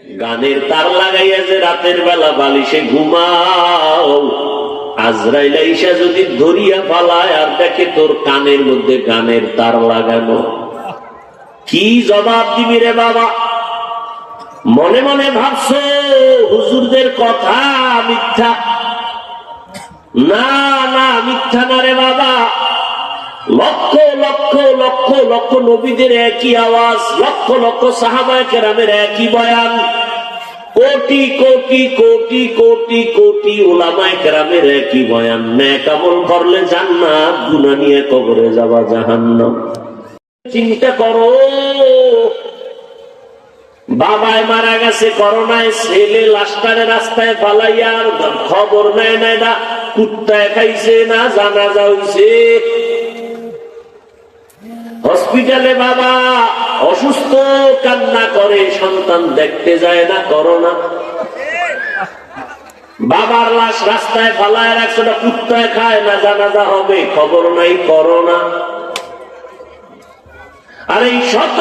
গানের তার লাগাইয়া যে রাতের বেলা বালিশে ঘুমাও। আজরাইল ঈশা যদি ধরিয়া পালায়, আর দেখে তোর কানের মধ্যে গানের তার লাগানো। কি জবাব দিবি রে বাবা? মনে মনে ভাবছ, হুজুরদের কথা মিথ্যা? না না, মিথ্যা না রে বাবা। লক্ষ লক্ষ লক্ষ লক্ষ নবীদের একই আওয়াজ, লক্ষ লক্ষ সাহাবায় কেরামের একই বয়ান। কোটি কোটি কোটি কোটি কোটি ওলামায় কেরামের একই বয়ান। ন্যাক আমল করলে জান্নাত গুনা নিয়ে কবরে যাওয়া জাহান্নাম। চিন্তা করো, বাবায় মারা গেছে করোনায়, ছেলে লাস্টারে রাস্তায় পালাইয়া খবর নেয় নেয় না, কুত্তায় খাইছে না জানা যাইছে হসপিটালে বাবা অসুস্থ, কান্না করে, সন্তান দেখতে যায় না করোনা বাবার লাশ রাস্তায় ফালায় রাখছে না, কুত্তায় খায় না, জানাজা হবে, খবর নাই করোনা আর এই শত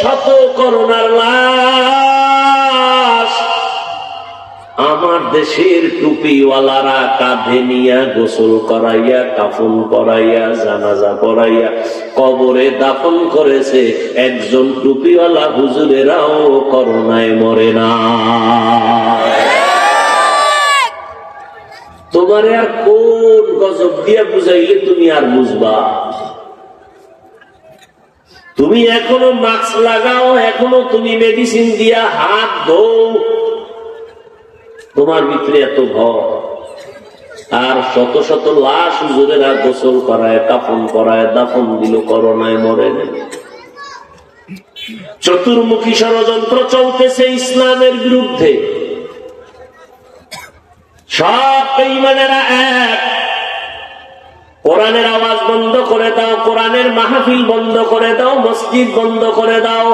শত করোনার লাশ আমার দেশের টুপিওয়ালারা কাঁধে নিয়া গোসল করাইয়া, কাফন করাইয়া জানাজা করাইয়া কবরে দাফন করেছে। একজন টুপিওয়ালা হুজুরেরাও করোনায় মরে না। তোমারে আর কোন গজব দিয়া বুঝাইলে তুমি আর বুঝবা? তুমি এখনও মাস্ক লাগাও, এখনও তুমি মেডিসিন দিয়া হাত ধো তোমার ভিতরে এত ভয়। আর শত শত লাশ হুজুরেরা গোসল করায়, কাফন করায়, দাফন দিল, করোনায় মরে নেই চতুর্মুখী ষড়যন্ত্র চলতেছে ইসলামের বিরুদ্ধে। সব বেঈমানেরা এক। কোরআনের আওয়াজ বন্ধ করে দাও, কোরআনের মাহফিল বন্ধ করে দাও, মসজিদ বন্ধ করে দাও।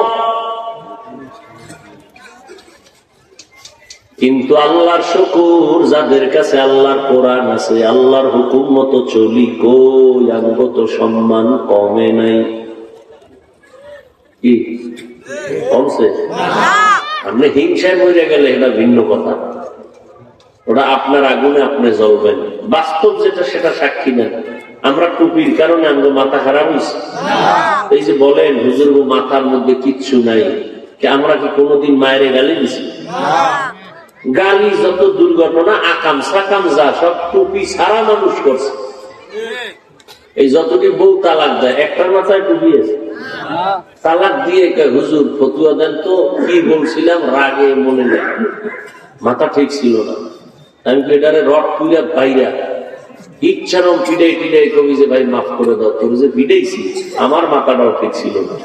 কিন্তু আল্লাহর শুকুর, যাদের কাছে আল্লাহর কোরআন আছে, আল্লাহর হুকুম মতো চলি কই? আমগো সম্মান কমে নাই। কি? কমছে? আপনি হিংসায় মরে গেলে এটা ভিন্ন কথা। ওটা আপনার আগুনে আপনি জ্বলবেন। বাস্তব যেটা, সেটা সাক্ষী নেন। আমরা টুপির কারণে আমরা মাথা খারাপ হয়েছে এই যে বলেন, হুজুর মাথার মধ্যে কিচ্ছু নাই। আমরা কি কোনোদিন মায়ের গালি দিছি? গালি যত দুর্ঘটনা, আকাম সাকাম যা সব টুপি সারা মানুষ করছে। এই যতটি বউ তালাক দেয়, একটার মাথায় টুপি আছে। তালাক দিয়ে হুজুর ফতুয়া দেন তো, কি বলছিলাম, রাগে মনে নেই। মাথা ঠিক ছিল না। আমি এটারে রড পুইরা বাইরা ইচ্ছারম পিডাই টিডাই কবি যে, ভাই, মাফ করে দাও, তোর যে পিডাইছি আমার মাথাটাও ঠিক ছিল না।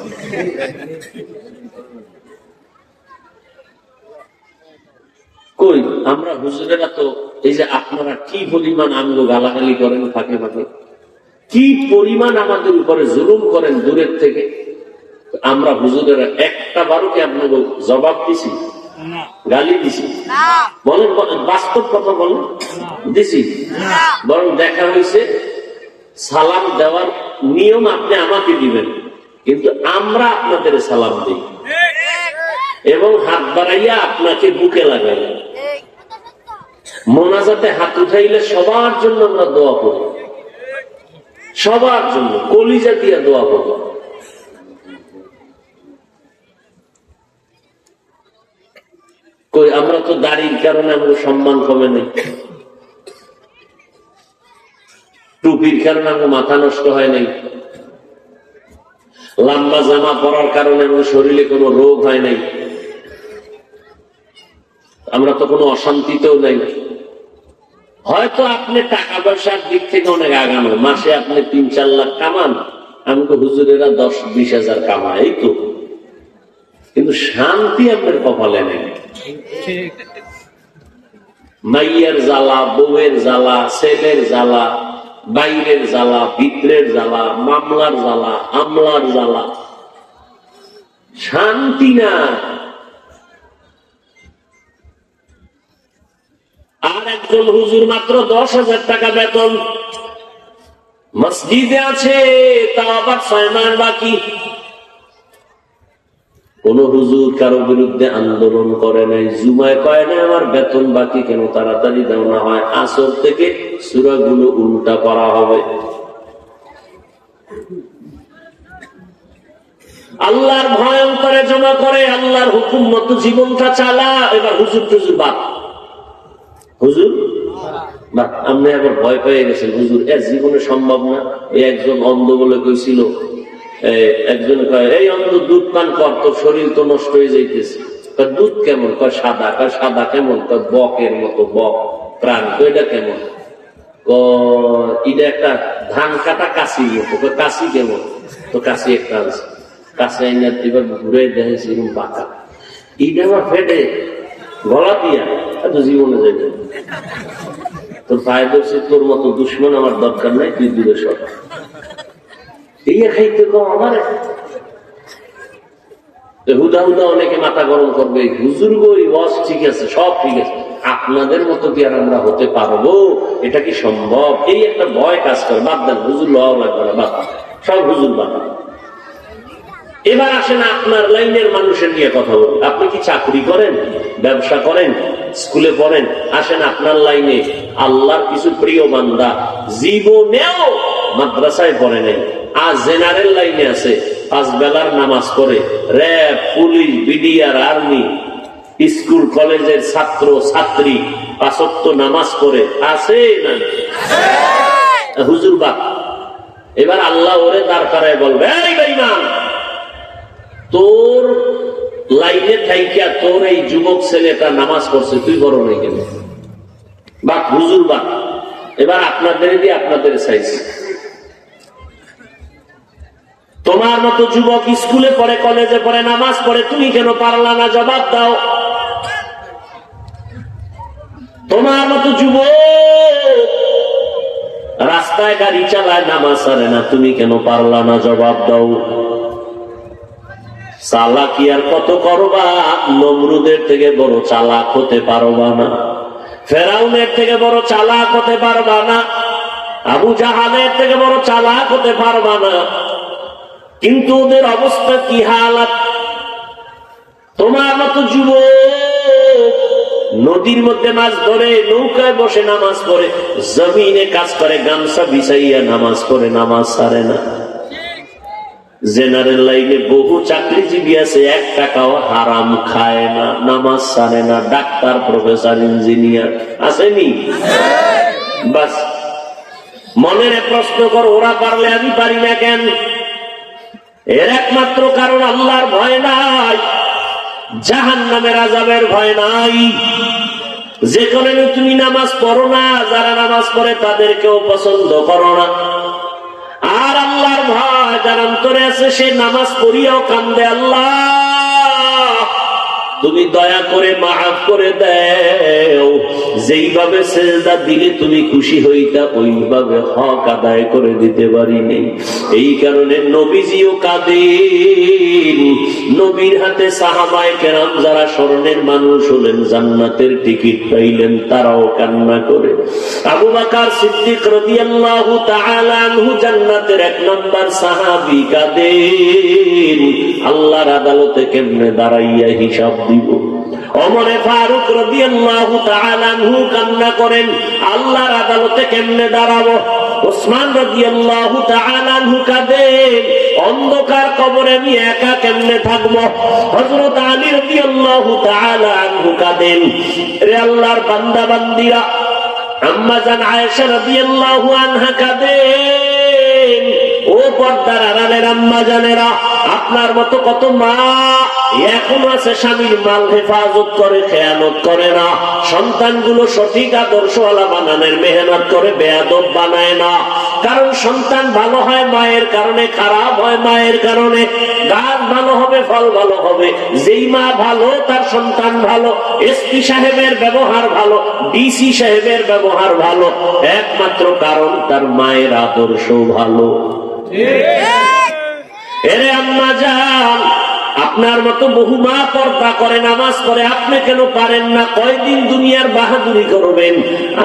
কই আমরা হুজুরেরা তো এই যে আপনারা কি পরিমাণ আমগো গালাগালি করেন ফাঁকে ফাঁকে? কি পরিমাণ আমাদের উপরে জুলুম করেন দূরের থেকে? আমরা হুজুরেরা একটা বারো কি আপনাকে জবাব দিছি? গালি দিছি? বলেন বলেন, বাস্তব কথা বলেন। দিছি? বরং দেখা হয়েছে সালাম দেওয়ার নিয়ম আপনি আমাকে দিবেন কিন্তু আমরা আপনাদের সালাম দিই। এবং হাত বাড়াইয়া আপনাকে বুকে লাগাই। মোনাজাতে হাত উঠাইলে সবার জন্য আমরা দোয়া করি। সবার জন্য, কলিজা দিয়ে দোয়া করি। আমরা তো দাড়ির কারণে আমাদের সম্মান কমে নেই। টুপির কারণে আমাদের মাথা নষ্ট হয় নাই। লম্বা জামা পরার কারণে আমাদের শরীরে কোনো রোগ হয় নাই। আমরা তো কোনো অশান্তিতেও নাই। হয়তো আপনি টাকা পয়সার দিক থেকে অনেক আগানো মাসে আপনি তিন, চার লাখ কামান। আমি তো হুজুরেরা দশ, বিশ হাজার কামাই এই তো। কিন্তু শান্তি আপনার কপালে নেই। মাইয়ের জ্বালা, বউয়ের জ্বালা, ছেলের জ্বালা, বাইরের জ্বালা, ভিতরের জ্বালা, মামলার জ্বালা, আমলার জ্বালা। শান্তি না একজন হুজুর মাত্র দশ হাজার টাকা বেতন। মসজিদে আছে তা আবার ছয় মাস বাকি। কোন হুজুর কারও বিরুদ্ধে আন্দোলন করে নাই, জুমায় কয় না আমার বেতন বাকি কেন? তাড়াতাড়ি দেওয়া না হয়। আসর থেকে সুরাগুলো উল্টা করা হবে। আল্লাহর ভয় অন্তরে জমা করে, আল্লাহর হুকুম মতো জীবনটা চালা, এবার হুজুর টুজুর বাদ। হুজুর? বাহ, আপনি আবার ভয় পেয়ে গেছেন হুজুর। এর জীবনে সম্ভব না। এই একজন অন্ধ বলে কইছিল। একজন কয় এই অন্ধ দুধ পান কর তোর শরীর তো নষ্ট হয়ে যাইতেছে। দুধ কেমন? কয় সাদা। কয় সাদা কেমন? কয় বকের মতো বক প্রাণ। কয়, এটা কেমন? এটা একটা ধান কাটা কাশি মতো। কাশি কেমন? তো কাশি একটা আছে কাছে আইনা এবার ঘুরে দেখেছি পাকা। এইটা আমার ফেটে গলা দিয়া, এত জীবনে যাই। তোর পায়ে দোষে তোর মতো দুশ্মন আমার দরকার নাই, তুই দূরে সর। এই খাইতে কম আমার। হুদা হুদা অনেকে মাথা গরম করবে, হুজুর গো ওয়াজ ঠিক আছে, সব ঠিক আছে। আপনাদের মতো কি আর আমরা হতে পারব? এটা কি সম্ভব? এই একটা ভয় কাজ করে, বাদ দেন, হুজুর লওয়া লাগবে না, বাদ সব হুজুর বাদ এবার আসেন আপনার লাইনের মানুষের নিয়ে কথা বলি। আপনি কি চাকরি করেন ব্যবসা করেন স্কুলে পড়েন? আসেন আপনার লাইনে। আল্লাহর কিছু প্রিয় বান্দা জীবনেও মাদ্রাসায় পড়ে নেই। আর জেনারেল লাইনে আছে পাঁচ বেলার নামাজ পড়ে। RAB police BDR army school কলেজের ছাত্র ছাত্রী পাঁচত্ব নামাজ পড়ে। আছে না হুজুর বাপ এবার আল্লাহ ওরে দাঁড় করায় বলবে এই তোর লাইনে থাইকা তোর এই যুবক ছেলেটা নামাজ পড়ছে, তুই বড় নেই কেন? বা হুজুর বা এবার আপনাদের দিয়ে আপনাদের সাইজ তোমার মতো যুবক স্কুলে পড়ে, কলেজে পড়ে, নামাজ পড়ে, তুমি কেন পারলা না? জবাব দাও। তোমার মতো যুবক রাস্তায় গাড়ি চালায়, নামাজ সারে না, তুমি কেন পারলা না? জবাব দাও। চালাকি আর কত করবা? নমরুদের থেকে বড় চালাক হতে পারবা না। ফেরাউনের থেকে বড় চালাক হতে পারবা না। আবু জাহাদের থেকে বড় চালাক হতে পারবা না। কিন্তু ওদের অবস্থা কি হালাত? তোমার মতো যুব নদীর মধ্যে মাছ ধরে, নৌকায় বসে নামাজ পড়ে, জমিনে কাজ করে, গামছা বিছাইয়া নামাজ পড়ে, নামাজ সারে না। জেনারেল লাইনে বহু চাকরিজীবী আছে, এক টাকাও হারাম খায় না, নামাজ সারে না, ডাক্তার, প্রফেসর, ইঞ্জিনিয়ার, আসেনি? বাস, মনের প্রশ্ন কর, ওরা পারলে আমি পারি না কেন? এর একমাত্র কারণ আল্লাহর ভয় নাই জাহান নামের আজাবের ভয় নাই। যে কারণে তুমি নামাজ পড়ো না, যারা নামাজ পড়ে তাদেরকেও পছন্দ করো না। আর আল্লাহর ভয় যার অন্তরে আছে সে নামাজ পড়িয়াও কান্দে। আল্লাহ! দয়া করে মাফ করে দেও। যেইভাবে সেজদা দিলে তুমি খুশি হইতা, ওইভাবে হক আদায় করে দিতে পারি নেই এই কারণে নবীজিও কাঁদেন। নবীর হাতে সাহাবায় কেরাম যারা স্মরণের মানুষ হলেন, জান্নাতের টিকিট পাইলেন, তারাও কান্না করে। আবু বাকার সিদ্দিক রাদিয়াল্লাহু তাআলা আনহু জান্নাতের এক নাম্বার সাহাবী কাঁদেন। আল্লাহর আদালতে কেমনে দাঁড়াইয়া হিসাব দিব? অমরে ফারুক কান্না করেন, আল্লাহর আদালতে কেমনে দাঁড়াবো? অন্ধকার কবরে আমি একা কেমনে থাকব? হযরত আলী আনহু কাঁদেন রে আল্লাহর বান্দা বান্দিরা আম্মা জান আয়েশা রাদিয়াল্লাহু আনহা কাঁদেন, ও পর্দার আড়ালের আম্মা জানেরা আপনার মতো কত মা এখনও আছে স্বামীর মাল হেফাজত করে, খেয়ানত করে না। সন্তানগুলো সঠিক আদর্শওয়ালা বানানোর মেহনত করে, বেয়াদব বানায় না। কারণ সন্তান ভালো হয় মায়ের কারণে, খারাপ হয় মায়ের কারণে। গাছ ভালো হবে, ফল ভালো হবে। যেই মা ভালো, তার সন্তান ভালো। এসপি সাহেবের ব্যবহার ভালো ডিসি সাহেবের ব্যবহার ভালো। একমাত্র কারণ তার মায়ের আদর্শ ভালো। এরে আম্মা যান আপনার মতো বহু মা পর্দা করে, নামাজ পড়ে, আপনি কেন পারেন না? কয়দিন দুনিয়ার বাহাদুরি করবেন?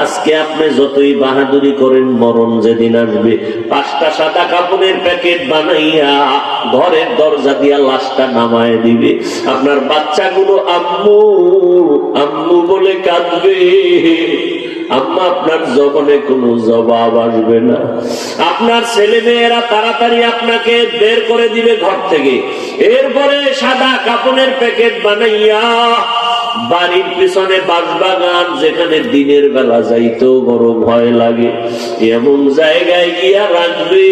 আজকে আপনি যতই বাহাদুরি করেন, মরণ যেদিন আসবে। পাঁচটা সাদা কাপড়ের প্যাকেট বানাইয়া ঘরের দরজা দিয়া লাশটা নামায় দিবে। আপনার বাচ্চাগুলো আম্মু আম্মু বলে কাঁদবে। আম্মা, আপনার জবনে কোনো জবাব আসবে না। আপনার ছেলে মেয়েরা তাড়াতাড়ি আপনাকে বের করে দিবে ঘর থেকে। এরপরে সাদা কাপড়ের প্যাকেট বানাইয়া বাড়ির পিছনে বাগান যেখানে দিনের বেলা যাইতেও বড় ভয় লাগে। এমন জায়গায় গিয়া রাখবে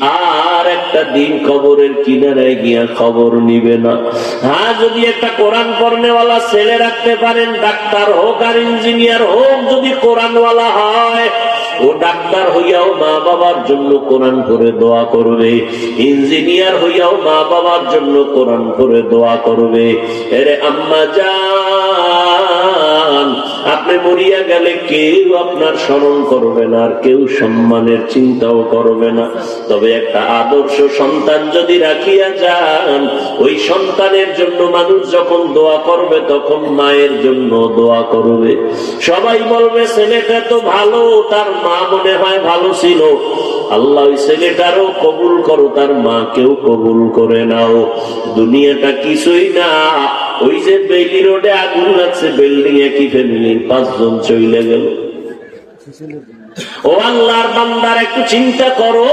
আর একটা দিন কবরের কিনারায় গিয়া খবর নিবে না। হ্যাঁ যদি একটা কোরআন পড়নেওয়ালা ছেলে রাখতে পারেন, ডাক্তার হোক আর ইঞ্জিনিয়ার হোক, যদি কোরআনওয়ালা হয়, ও ডাক্তার হইয়াও মা বাবার জন্য কোরআন করে দোয়া করবে। ইঞ্জিনিয়ার হইয়াও মা বাবার জন্য কোরআন করে দোয়া করবে। এরে আম্মা যান আপনি মরিয়া গেলে কেউ আপনার স্মরণ করবে না, আর কেউ সম্মানের চিন্তাও করবে না। তবে একটা আদর্শ সন্তান যদি রাখিয়া যান, ওই সন্তানের জন্য মানুষ যখন দোয়া করবে, তখন মায়ের জন্য দোয়া করবে। সবাই বলবে, ছেলেটা তো ভালো, তার মা মনে হয় ভালো ছিল। আল্লাহ ওই ছেলেটারও কবুল করো, তার মা মাকেও কবুল করে নাও। দুনিয়াটা কিছুই না। ওই যে বেলি রোডে আগুন লাগছে, বিল্ডিং একই ফ্যামিলির পাঁচজন চলে গেল। ও আল্লাহর বান্দার, একটু চিন্তা করো।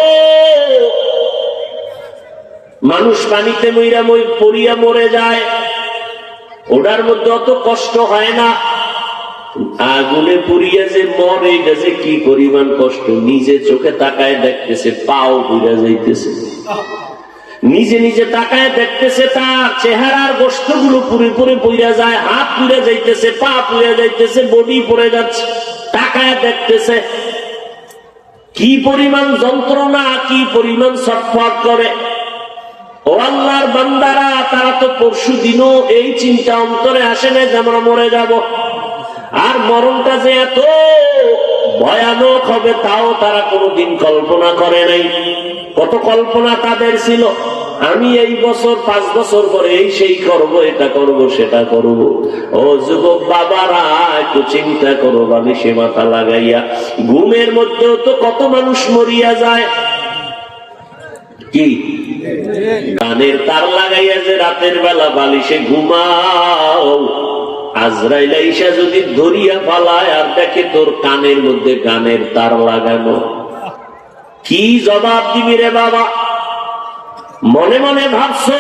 মানুষ পানিতে মইরা মই পড়িয়া মরে যায়। ওটার মধ্যে অত কষ্ট হয় না। আগুনে পুড়িয়া যে মরে, এটা যে কি পরিমাণ কষ্ট? নিজে চোখে তাকায় দেখতেছে, পাও পুড়া যাইতেছে। নিজে নিজে তাকায় দেখতেছে তার চেহারার গোষ্ঠগুলো পুরে পুরে পইরা যায়, হাত পুড়ে যাইতেছে, পা পুড়ে যাইতেছে, বডি পড়ে যাচ্ছে। তাকায় দেখতেছে, কি পরিমাণ যন্ত্রণা, কি পরিমাণ ছটফট করে। ও আল্লাহর বান্দারা, তারা তো পরশু দিনও এই চিন্তা অন্তরে আসে না যে আমরা মরে যাব। আর মরণটা যে এত ভয়ানক হবে, তাও তারা কোনোদিন কল্পনা করে নাই। কত কল্পনা তাদের ছিল। আমি এই বছর পাঁচ বছর পরে এই সেই করব, এটা করব, সেটা করব। ও যুবক বাবারা, একটু চিন্তা করো বালিশে মাথা লাগাইয়া। ঘুমের মধ্যেও তো কত মানুষ মরিয়া যায়। কি? কানের তার লাগাইয়া যে রাতের বেলা বালিশে ঘুমাও। আজরাইল ঈশা যদি ধরিয়া পালায় আর দেখে তোর কানের মধ্যে গানের তার লাগানো। কি জবাব দিবি রে বাবা? মনে মনে ভাবছ,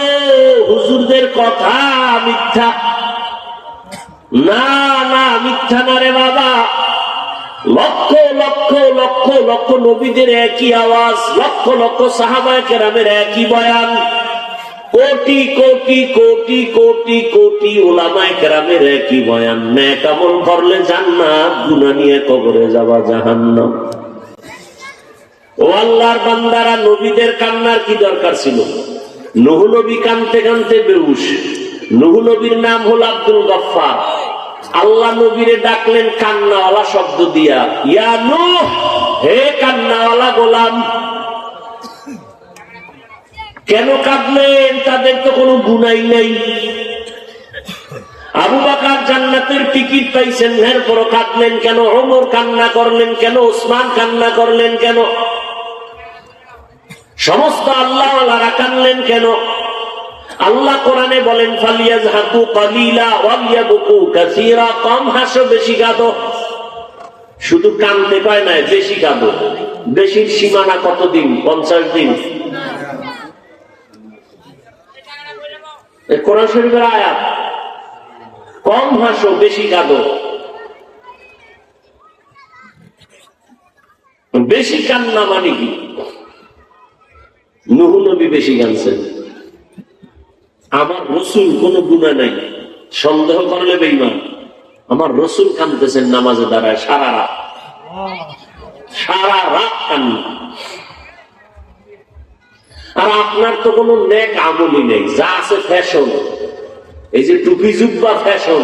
হুজুরদের কথা মিথ্যা? না না, মিথ্যা না রে বাবা। লক্ষ লক্ষ লক্ষ লক্ষ নবীদের একই আওয়াজ, লক্ষ লক্ষ সাহাবায় কেরামের একই বয়ান। কোটি কোটি কোটি কোটি কোটি ওলামায় কেরামের একই বয়ান। ন্যাক আমল করলে জান্নাত গুনা নিয়ে কবরে যাবা জাহান্নাম। ও আল্লাহর বান্দারা নবীদের কান্নার কি দরকার ছিল? নহু নবী কানতে কানতে বেউস নহু নবীর নাম হল আব্দুল গফার আল্লাহ নবীরে ডাকলেন, কান্নাওয়ালা শব্দ দিয়া, ইয়া নূহ, হে কান্নাওয়ালা গোলাম! কেন কাঁদলেন? তাদের তো কোনো গুনাই নাই। আবু বাকার জান্নাতের টিকিট পাইছেন এরপর কাঁদলেন কেন? ওমর কান্না করলেন কেন? ওসমান কান্না করলেন কেন? সমস্ত আল্লাহ কানলেন কেন? আল্লাহ কোরআনে বলেন কম হাসো, বেশি কাঁদো। শুধু কানতে পায় না বেশি কাঁদো। বেশির সীমানা কতদিন? পঞ্চাশ দিন? কোরআন শরীফের আয়াত, কম হাসো, বেশি কাঁদো। বেশি কান্না মানে কি? নুহু নবী বেশি কানছেন আমার রসুল কোন গুণা নাই, সন্দেহ করলে বেইমান আমার রসুল কানতেছেন নামাজে দাঁড়ায় সারা রাত। সারা রাত কান্না। আর আপনার তো কোনো নেক আমলই নেই, যা আছে ফ্যাশন। এই যে টুপি জুব্বা ফ্যাশন।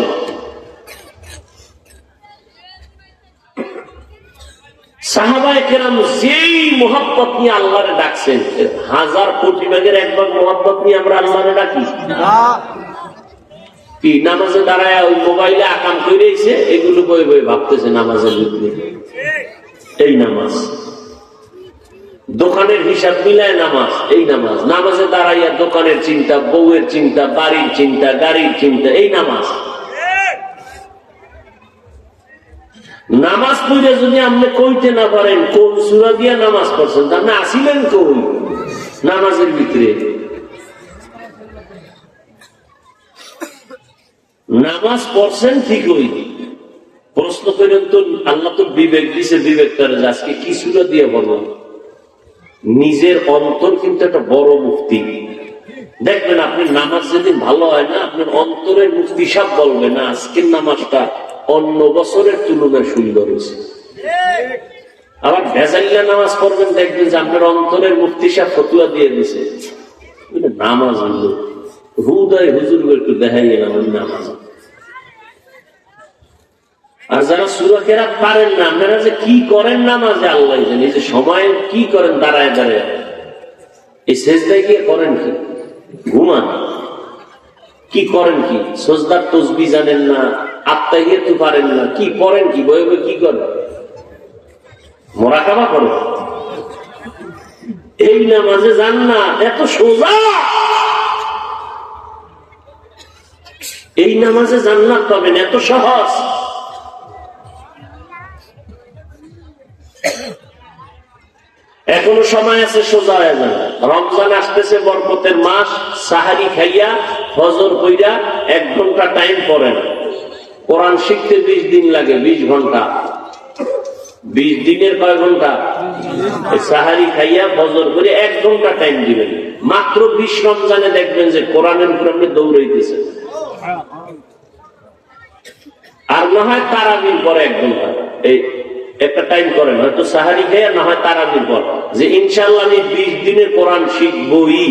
এগুলো বই বই ভাবতেছে নামাজের এই নামাজ। দোকানের হিসাব মিলায় নামাজ, এই নামাজ। নামাজে দাঁড়াইয়া দোকানের চিন্তা, বউয়ের চিন্তা, বাড়ির চিন্তা, গাড়ির চিন্তা, এই নামাজ। নামাজ পড়ে যদি আপনি কইতে না পারেন, কোন সুরা দিয়া নামাজ পড়ছেন? আপনি আসিলেন কই? নামাজের ভিতরে। নামাজ পড়ছেন ঠিকই প্রশ্ন করেন তো, আল্লাহ তো বিবেক দিছে, বিবেক যে আজকে কি সুরা দিয়ে বলো নিজের অন্তর কিন্তু একটা বড় মুক্তি। দেখবেন আপনি নামাজ যেদিন ভালো হয় না, আপনার অন্তরের মুক্তি সব বলবে না, আজকের নামাজটা অন্য বছরের তুলনায় সুন্দর হয়েছে। আবার ভেজাল্লা নামাজ পড়বেন, দেখবেন যে আপনার অন্তরের মুক্তি সব ফতুয়া দিয়ে দিছে। নামাজ হলো। হুদয় হুজুর একটু দেখাই গেলাম নামাজ। আর যারা সুরকেরা পারেন না, আপনারা যে কি করেন নামাজে, আল্লাহ জানি। যে সময় কি করেন, দাঁড়ায় দাঁড়ায়। এই শেষদায় গিয়ে করেন কি? ঘুমান। কি করেন কি? সোজদার তসবি জানেন না আত্মাই তো পারেন না। কি করেন কি? বই কি করেন? মোরাকাবা করেন। এই নামাজে যান না, এত সোজা। এই নামাজে জান্নাত পাবেন, এত সহজ। এখনও সময় আছে, সোজা হয়ে যান। রমজান আসতেছে, বরকতের মাস। সাহারি খাইয়া, হজর কইরা এক ঘণ্টা টাইম পড়েন। কোরআন শিখতে বিশ দিন লাগে বিশ ঘণ্টা। বিশ দিনের কয় ঘণ্টা? সাহারি খাইয়া ফজর করে এক ঘণ্টা টাইম দিবেন। মাত্র বিশ রমজানে দেখবেন যে কোরআনের উপর আপনি দৌড়াইতেছেন। আর না হয় তারাবির পরে এক ঘণ্টা। এই একটা টাইম করেন হয়তো সাহারি খেয়ে না হয় তারাবির পর। যে ইনশাল্লাহ আমি বিশ দিনের কোরআন শিখবই।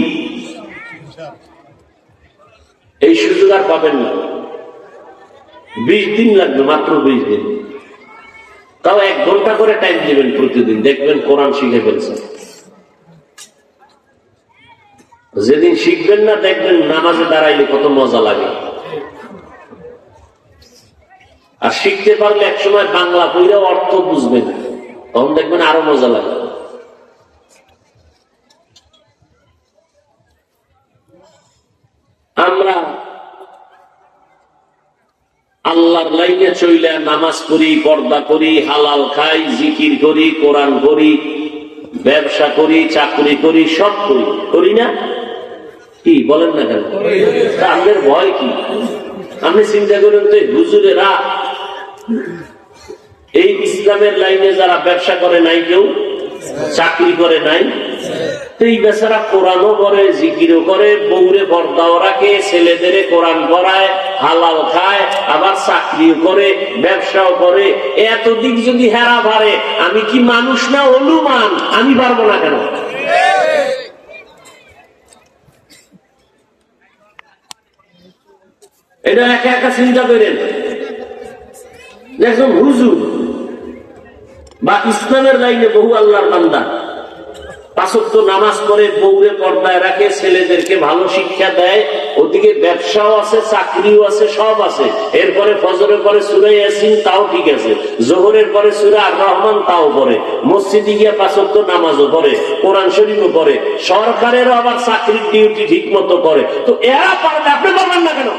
এই সুযোগ আর পাবেন না। বিশ দিন লাগবে, মাত্র বিশ দিন। তাও এক ঘণ্টা করে টাইম দিবেন প্রতিদিন, দেখবেন কোরআন শিখে ফেলছেন যেদিন শিখবেন না, দেখবেন নামাজে দাঁড়াইলে কত মজা লাগে। আর শিখতে পারলে এক সময় বাংলা পড়লে অর্থ বুঝবেন। তখন দেখবেন আরও মজা লাগে। আমরা আল্লাহর লাইনে চইলে নামাজ পড়ি, পর্দা করি, হালাল খাই, জিকির করি, কোরআন করি ব্যবসা করি, চাকরি করি, সব করি। করি না? কি, বলেন না কেন? আমাদের ভয় কি? আপনি চিন্তা করেন তো হুজুরেরা এই ইসলামের লাইনে যারা ব্যবসা করে নাই কেউ, চাকরি করে নাই এই বেচারা কোরআনও করে, জিকিরও করে বৌরে বর্দাও রাখে ছেলেদের কোরআন করায় হালাল খায়, আবার চাকরিও করে, ব্যবসাও করে। এত দিক যদি হেরা ভারে, আমি কি মানুষ না অনুমান? আমি পারব না কেন? এটা একা একা চিন্তা করেন। একজন হুজুর, বা ইসলামের লাইনে বহু আল্লাহর বান্দা। পাঁচত্ব নামাজ পর্দায় রাখে, ছেলেদেরকে ভালো শিক্ষা দেয়, ওদিকে ব্যবসাও আছে, চাকরিও আছে, সব আছে। এরপরে ফজরের পরে সুরে ইয়াসিন, তাও ঠিক আছে। জোহরের পরে সুরে আর রহমান, তাও পড়ে। মসজিদে গিয়ে পাঁচত্ব নামাজও পড়ে, কোরআন শরীফও পড়ে। সরকারেরও আবার চাকরির ডিউটি ঠিক মতো করে। তো এরা পারবে, আপনি পারবেন না কেন?